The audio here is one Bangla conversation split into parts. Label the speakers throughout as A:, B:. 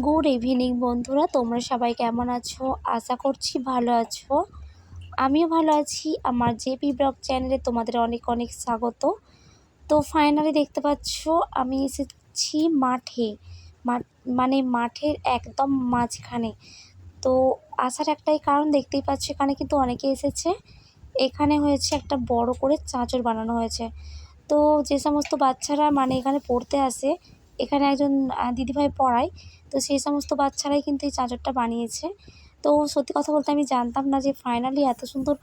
A: গুড ইভিনিং বন্ধুরা। তোমরা সবাই কেমন আছো? আশা করছি ভালো আছো। আমিও ভালো আছি। আমার জেপি ব্লগ চ্যানেলে তোমাদের অনেক অনেক স্বাগত। তো ফাইনালি দেখতে পাচ্ছ, আমি এসেছি মাঠে। মানে মাঠের একদম মাঝখানে। তো আসার একটাই কারণ দেখতেই পাচ্ছ, এখানে কিন্তু অনেকে এসেছে। এখানে হয়েছে একটা বড় করে চাঁচর বানানো হয়েছে। তো যে সমস্ত বাচ্চারা মানে এখানে পড়তে আসে এখানে একজন দিদিভাই পড়ায়। তো সেই সমস্ত বাচ্চারাই কিন্তু এই চাঁচরটা বানিয়েছে। তো সত্যি কথা বলতে আমি জানতাম না যে ফাইনালি এত সুন্দর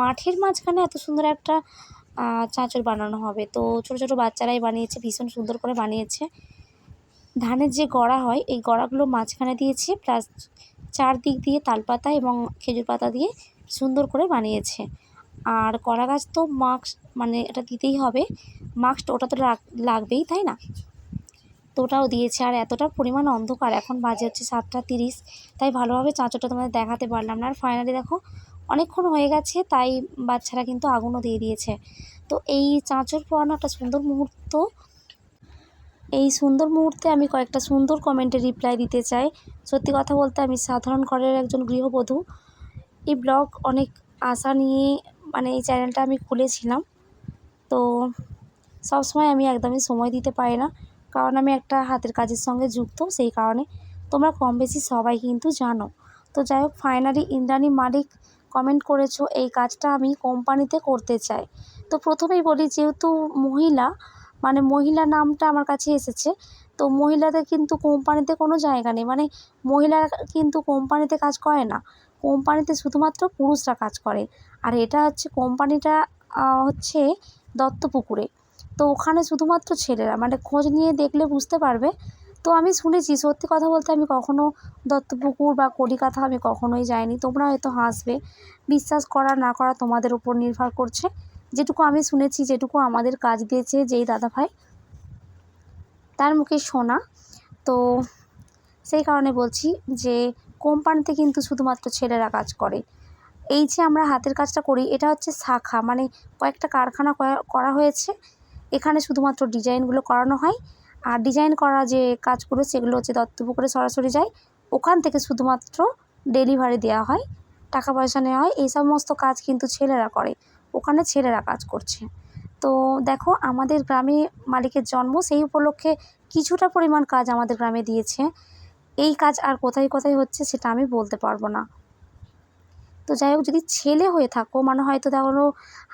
A: মাঠের মাঝখানে এত সুন্দর একটা চাঁচর বানানো হবে। তো ছোটো ছোটো বাচ্চারাই বানিয়েছে, ভীষণ সুন্দর করে বানিয়েছে। ধানের যে গড়া হয়, এই গড়াগুলো মাঝখানে দিয়েছে প্লাস চারদিক দিয়ে তালপাতা এবং খেজুর পাতা দিয়ে সুন্দর করে বানিয়েছে। আর কলা গাছ তো মাস্ক মানে এটা দিতেই হবে। মাস্ক ওটা তো লাগবেই, তাই না? তো ওটাও দিয়েছে আর এতটা পরিমাণ অন্ধকার। এখন বাজে হচ্ছে সাতটা তিরিশ, তাই ভালোভাবে চাঁচরটা তোমাদের দেখাতে পারলাম না। আর ফাইনালি দেখো, অনেকক্ষণ হয়ে গেছে, তাই বাচ্চারা কিন্তু আগুনও দিয়ে দিয়েছে। তো এই চাঁচর পোয়ানো একটা সুন্দর মুহূর্ত। এই সুন্দর মুহূর্তে আমি কয়েকটা সুন্দর কমেন্টে রিপ্লাই দিতে চাই। সত্যি কথা বলতে আমি সাধারণ ঘরের একজন গৃহবধূ। এই ব্লগ অনেক আশা নিয়ে মানে এই চ্যানেলটা আমি খুলেছিলাম। তো সবসময় আমি একদমই সময় দিতে পারি না। কারণ আমি একটা হাতের কাজের সঙ্গে যুক্ত, সেই কারণে তোমরা কম বেশি সবাই কিন্তু জানো। তো যাই হোক ফাইনালি ইন্দ্রাণী মালিক কমেন্ট করেছ, এই কাজটা আমি কোম্পানিতে করতে চাই। তো প্রথমেই বলি, যেহেতু মহিলা মানে মহিলা নামটা আমার কাছে এসেছে, তো মহিলাদের কিন্তু কোম্পানিতে কোনো জায়গা নেই। মানে মহিলারা কিন্তু কোম্পানিতে কাজ করে না কোম্পানিতে শুধুমাত্র পুরুষরা কাজ করে। আর এটা হচ্ছে কোম্পানিটা হচ্ছে দত্তপুকুরে। তো ওখানে শুধুমাত্র ছেলেরা মানে খোঁজ নিয়ে দেখলে বুঝতে পারবে। তো আমি শুনেছি, সত্যি কথা বলতে আমি কখনও দত্তপুকুর বা কলিকাতা আমি কখনোই যাইনি। তোমরা হয়তো হাসবে, বিশ্বাস করা না করা তোমাদের উপর নির্ভর করছে। যেটুকু আমি শুনেছি, যেটুকু আমাদের কাজ দিয়েছে যেই দাদা ভাই তার মুখে শোনা তো সেই কারণে বলছি যে, কোম্পানিতে কিন্তু শুধুমাত্র ছেলেরা কাজ করে। এই যে আমরা হাতের কাজটা করি, এটা হচ্ছে শাখা মানে কয়েকটা কারখানা করা হয়েছে। এখানে শুধুমাত্র ডিজাইনগুলো করানো হয়। আর ডিজাইন করা যে কাজগুলো, সেগুলো হচ্ছে দত্তপুকুরে সরাসরি যায়। ওখান থেকে শুধুমাত্র ডেলিভারি দেওয়া হয়, টাকা পয়সা নেওয়া হয়। এই সমস্ত কাজ কিন্তু ছেলেরা করে। ওখানে ছেলেরা কাজ করছে। তো দেখো, আমাদের গ্রামে মালিকের জন্ম, সেই উপলক্ষে কিছুটা পরিমাণ কাজ আমাদের গ্রামে দিয়েছে। এই কাজ আর কোথায় কোথায় হচ্ছে, সেটা আমি বলতে পারব না। তো যাই হোক, যদি ছেলে হয়ে থাকো মানে হয়তো ধরো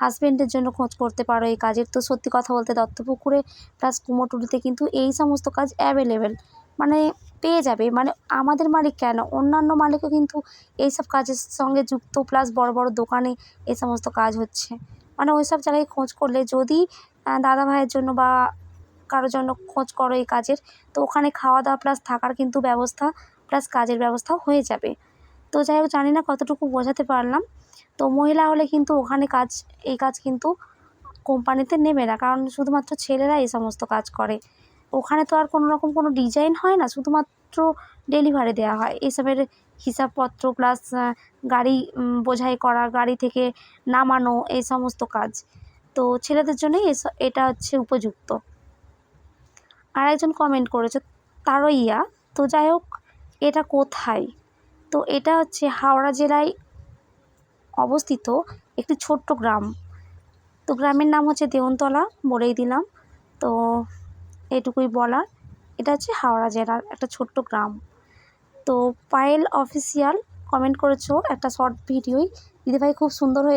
A: হাজব্যান্ডের জন্য খোঁজ করতে পারো এই কাজের। তো সত্যি কথা বলতে দত্তপুকুরে প্লাস কুমোরটুলিতে কিন্তু এই সমস্ত কাজ অ্যাভেলেবেল মানে পেয়ে যাবে। মানে আমাদের মালিক কেন? অন্যান্য মালিকও কিন্তু এইসব কাজের সঙ্গে যুক্ত প্লাস বড় বড় দোকানে এই সমস্ত কাজ হচ্ছে। মানে ওই সব জায়গায় খোঁজ করলে যদি দাদা ভাইয়ের জন্য বা কারোর জন্য খোঁজ করো এই কাজের, তো ওখানে খাওয়া দাওয়া প্লাস থাকার কিন্তু ব্যবস্থা প্লাস কাজের ব্যবস্থাও হয়ে যাবে। তো যাই হোক, জানি না কতটুকু বোঝাতে পারলাম। তো মহিলা হলে কিন্তু ওখানে কাজ, এই কাজ কিন্তু কোম্পানিতে নেবে না, কারণ শুধুমাত্র ছেলেরা এই সমস্ত কাজ করে। ওখানে তো আর কোনো রকম কোনো ডিজাইন হয় না, শুধুমাত্র ডেলিভারি দেওয়া হয়। এসবের হিসাবপত্র প্লাস গাড়ি বোঝাই করা, গাড়ি থেকে নামানো, এই সমস্ত কাজ। তো ছেলেদের জন্যই এটা হচ্ছে উপযুক্ত। আর একজন কমেন্ট করেছে, তারইয়া। তো যাই হোক, এটা কোথায়? তো এটা হচ্ছে হাওড়া জেলায় অবস্থিত একটি ছোট্ট গ্রাম। তো গ্রামের নাম হচ্ছে দেওনতলা বলেই দিলাম। তো এটুকুই বলার। এটা হচ্ছে হাওড়া জেলার একটা ছোট্ট গ্রাম। তো পায়েল অফিসিয়াল কমেন্ট করেছ একটা শর্ট ভিডিওই। দিদিভাই, খুব সুন্দর হয়েছে।